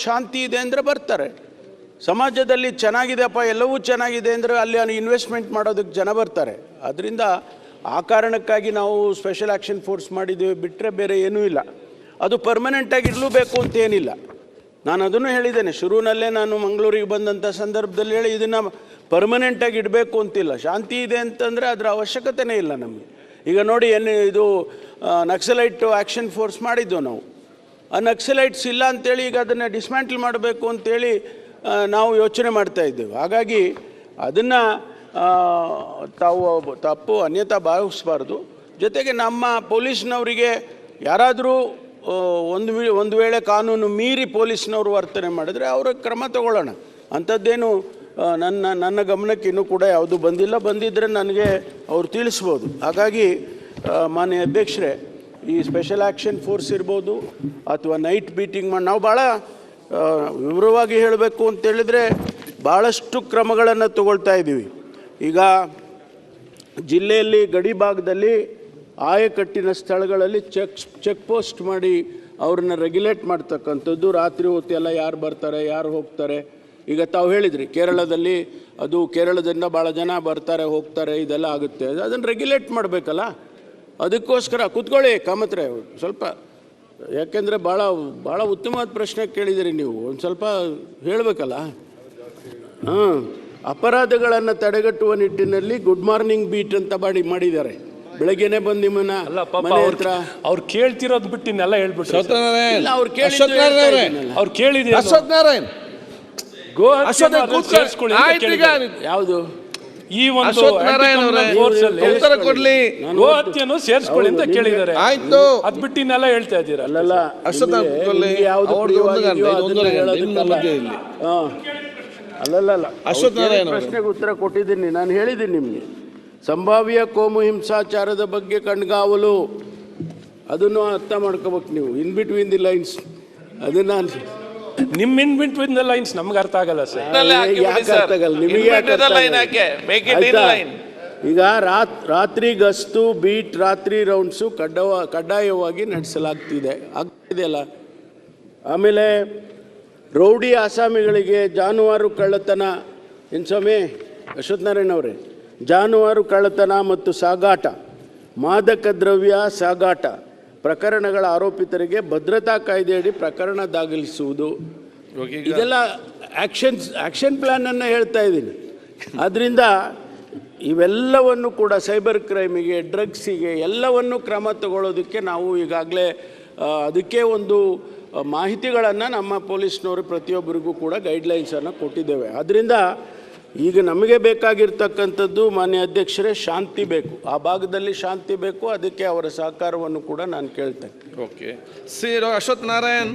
ಶಾಂತಿ ಇದೆ ಅಂದರೆ ಬರ್ತಾರೆ. ಸಮಾಜದಲ್ಲಿ ಚೆನ್ನಾಗಿದೆಪ್ಪ ಎಲ್ಲವೂ ಚೆನ್ನಾಗಿದೆ ಅಂದರೆ ಅಲ್ಲಿ ಇನ್ವೆಸ್ಟ್ಮೆಂಟ್ ಮಾಡೋದಕ್ಕೆ ಜನ ಬರ್ತಾರೆ. ಅದರಿಂದ ಆ ಕಾರಣಕ್ಕಾಗಿ ನಾವು ಸ್ಪೆಷಲ್ ಆ್ಯಕ್ಷನ್ ಫೋರ್ಸ್ ಮಾಡಿದ್ದೀವಿ ಬಿಟ್ಟರೆ ಬೇರೆ ಏನೂ ಇಲ್ಲ. ಅದು ಪರ್ಮನೆಂಟಾಗಿ ಇರಲೂಬೇಕು ಅಂತ ಏನಿಲ್ಲ. ನಾನು ಅದನ್ನು ಹೇಳಿದ್ದೇನೆ ಶುರುವಿನಲ್ಲೇ ನಾನು ಮಂಗಳೂರಿಗೆ ಬಂದಂಥ ಸಂದರ್ಭದಲ್ಲಿ ಹೇಳಿ, ಇದನ್ನು ಪರ್ಮನೆಂಟಾಗಿ ಇಡಬೇಕು ಅಂತಿಲ್ಲ ಶಾಂತಿ ಇದೆ ಅಂತಂದರೆ ಅದರ ಅವಶ್ಯಕತೆನೇ ಇಲ್ಲ ನಮಗೆ. ಈಗ ನೋಡಿ ಏನು ಇದು ನಕ್ಸಲೈಟ್ ಆ್ಯಕ್ಷನ್ ಫೋರ್ಸ್ ಮಾಡಿದ್ದೆವು ನಾವು. ನಕ್ಸಲೈಟ್ಸ್ ಇಲ್ಲ ಅಂತೇಳಿ ಈಗ ಅದನ್ನು ಡಿಸ್ಮ್ಯಾಂಟಲ್ ಮಾಡಬೇಕು ಅಂತೇಳಿ ನಾವು ಯೋಚನೆ ಮಾಡ್ತಾ ಇದ್ದೇವೆ. ಹಾಗಾಗಿ ಅದನ್ನು ತಾವು ತಪ್ಪು ಅನ್ಯತಾ ಭಾವಿಸಬಾರ್ದು. ಜೊತೆಗೆ ನಮ್ಮ ಪೊಲೀಸ್ನವರಿಗೆ ಯಾರಾದರೂ ಒಂದು ಒಂದು ವೇಳೆ ಕಾನೂನು ಮೀರಿ ಪೊಲೀಸ್ನವರು ವರ್ತನೆ ಮಾಡಿದರೆ ಅವರ ಕ್ರಮ ತಗೊಳ್ಳೋಣ. ಅಂಥದ್ದೇನು ನನ್ನ ನನ್ನ ಗಮನಕ್ಕೆ ಇನ್ನೂ ಕೂಡ ಯಾವುದು ಬಂದಿಲ್ಲ. ಬಂದಿದ್ದರೆ ನನಗೆ ಅವರು ತಿಳಿಸ್ಬೋದು. ಹಾಗಾಗಿ ಮಾನ್ಯ ಅಧ್ಯಕ್ಷರೇ ಈ ಸ್ಪೆಷಲ್ ಆ್ಯಕ್ಷನ್ ಫೋರ್ಸ್ ಇರ್ಬೋದು ಅಥವಾ ನೈಟ್ ಬೀಟಿಂಗ್ ಮಾಡಿ ನಾವು ಭಾಳ ವಿವರವಾಗಿ ಹೇಳಬೇಕು ಅಂತೇಳಿದರೆ ಭಾಳಷ್ಟು ಕ್ರಮಗಳನ್ನು ತಗೊಳ್ತಾ ಇದ್ದೀವಿ ಈಗ ಜಿಲ್ಲೆಯಲ್ಲಿ ಗಡಿ ಭಾಗದಲ್ಲಿ ಆಯಕಟ್ಟಿನ ಸ್ಥಳಗಳಲ್ಲಿ ಚೆಕ್ ಚೆಕ್ ಪೋಸ್ಟ್ ಮಾಡಿ ಅವ್ರನ್ನ ರೆಗ್ಯುಲೇಟ್ ಮಾಡ್ತಕ್ಕಂಥದ್ದು. ರಾತ್ರಿ ಹೊತ್ತೆಲ್ಲ ಯಾರು ಬರ್ತಾರೆ, ಯಾರು ಹೋಗ್ತಾರೆ? ಈಗ ತಾವು ಹೇಳಿದ್ರಿ, ಕೇರಳದಲ್ಲಿ ಅದು ಕೇರಳದಿಂದ ಭಾಳ ಜನ ಬರ್ತಾರೆ, ಹೋಗ್ತಾರೆ, ಇದೆಲ್ಲ ಆಗುತ್ತೆ. ಅದನ್ನು ರೆಗ್ಯುಲೇಟ್ ಮಾಡಬೇಕಲ್ಲ? ಅದಕ್ಕೋಸ್ಕರ ಕೂತ್ಕೊಳ್ಳಿ ಕಾಮತ್ರೆ ಸ್ವಲ್ಪ ಯಾಕೆಂದರೆ ಭಾಳ ಭಾಳ ಉತ್ತಮವಾದ ಪ್ರಶ್ನೆ ಕೇಳಿದಿರಿ ನೀವು ಒಂದು ಸ್ವಲ್ಪ ಹೇಳಬೇಕಲ್ಲ? ಹಾಂ ಅಪರಾಧಗಳನ್ನು ತಡೆಗಟ್ಟುವ ನಿಟ್ಟಿನಲ್ಲಿ ಗುಡ್ ಮಾರ್ನಿಂಗ್ ಬೀಟ್ ಅಂತ ಮಾಡಿ ಮಾಡಿದ್ದಾರೆ. ಬೆಳಗ್ಗೆನೆ ಬಂದು ನಿಮ್ಮನ್ನ ಅಲ್ಲ ಪಾಪ ಮನೆ ಅವ್ರು ಹತ್ರ. ಅವ್ರು ಕೇಳ್ತಿರೋದು ಬಿಟ್ಟು ಇನ್ನೆಲ್ಲ ಹೇಳ್ಬಿಟ್ಟು ಇಲ್ಲ, ಅವ್ರು ಕೇಳಿದ್ದು ಅಶ್ವಥ್ ನಾರಾಯಣ್. ಅವರೇ ಹೇಳ್ತಾ ಇದ್ದೀನಲ್ಲ. ಅವ್ರು ಕೇಳಿದ್ರು ಅಶ್ವಥ್ ನಾರಾಯಣ್ ಗೋ ಆಯ್ತು ಈಗ ಯಾವುದು? ಈ ಒಂದು ಉತ್ತರ ಕೊಡ್ಲಿ. ಸೇರಿಸ್ಕೊಳ್ಳಿ ಅಂತ ಕೇಳಿದ್ದಾರೆ. ಆಯ್ತು. ಅದ್ ಬಿಟ್ಟು ಇನ್ನೆಲ್ಲ ಹೇಳ್ತಾ ಇದ್ದೀರಾ? ಅಲ್ಲಲ್ಲ. ಪ್ರಶ್ನೆಗೆ ಉತ್ತರ ಕೊಟ್ಟಿದ್ದೀನಿ ನಾನು ಹೇಳಿದ್ದೀನಿ ನಿಮಗೆ. ಸಂಭಾವ್ಯ ಕೋಮು ಹಿಂಸಾಚಾರದ ಬಗ್ಗೆ ಕಣ್ಗಾವಲು. ಅದನ್ನು ಅರ್ಥ ಮಾಡ್ಕೋಬೇಕು ನೀವು. ಇನ್ ಬಿಟ್ವೀನ್ ದಿ ಲೈನ್ಸ್ ಅದನ್ನ ನಿಮ್ ಇನ್ ಬಿಟ್ವೀನ್ ದ ಲೈನ್ಸ್ ನಮ್ಗೆ ಅರ್ಥ ಆಗಲ್ಲ ಸರ್. ಯಾಕೆ ಅರ್ಥ ಆಗಲ್ಲ? ನಿಮಗೆ ಯಾಕೆ ಅರ್ಥ ಆಗಲ್ಲ? ಆಯ್ತಾ? ಈಗ ರಾತ್ ರಾತ್ರಿ ಗಸ್ತು ಬೀಟ್ ರಾತ್ರಿ ರೌಂಡ್ಸು ಕಡ್ಡವ ಕಡ್ಡಾಯವಾಗಿ ನಡೆಸಲಾಗ್ತಿದೆ. ಆಗ್ತಿದೆಯಲ್ಲ? ಆಮೇಲೆ ರೌಡಿ ಆಸಾಮಿಗಳಿಗೆ ಜಾನುವಾರು ಕಳ್ಳತನ. ಏನು ಸ್ವಾಮಿ? ಅಶ್ವತ್ಥನಾರಾಯಣ ಅವರೇ ಜಾನುವಾರು ಕಳ್ಳತನ ಮತ್ತು ಸಾಗಾಟ. ಮಾದಕ ದ್ರವ್ಯ ಸಾಗಾಟ. ಪ್ರಕರಣಗಳ ಆರೋಪಿತರಿಗೆ ಭದ್ರತಾ ಕಾಯ್ದೆಯಡಿ ಪ್ರಕರಣ ದಾಖಲಿಸುವುದು. ಇದೆಲ್ಲ ಆ್ಯಕ್ಷನ್ಸ್ ಆ್ಯಕ್ಷನ್ ಪ್ಲ್ಯಾನನ್ನು ಹೇಳ್ತಾ ಇದ್ದೀನಿ. ಆದ್ದರಿಂದ ಇವೆಲ್ಲವನ್ನು ಕೂಡ ಸೈಬರ್ ಕ್ರೈಮಿಗೆ ಡ್ರಗ್ಸಿಗೆ ಎಲ್ಲವನ್ನು ಕ್ರಮ ತಗೊಳ್ಳೋದಕ್ಕೆ ನಾವು ಈಗಾಗಲೇ ಅದಕ್ಕೆ ಒಂದು ಮಾಹಿತಿಗಳನ್ನು ನಮ್ಮ ಪೊಲೀಸ್ನವರು ಪ್ರತಿಯೊಬ್ಬರಿಗೂ ಕೂಡ ಗೈಡ್ಲೈನ್ಸನ್ನು ಕೊಟ್ಟಿದ್ದೇವೆ. ಆದ್ದರಿಂದ ಈಗ ನಮಗೆ ಬೇಕಾಗಿರ್ತಕ್ಕಂಥದ್ದು ಮಾನ್ಯ ಅಧ್ಯಕ್ಷರೇ ಶಾಂತಿ ಬೇಕು. ಆ ಭಾಗದಲ್ಲಿ ಶಾಂತಿ ಬೇಕು, ಅದಕ್ಕೆ ಅವರ ಸಹಕಾರವನ್ನು ಕೂಡ ನಾನು ಕೇಳ್ತೇನೆ. Okay C Ashwath Narayan.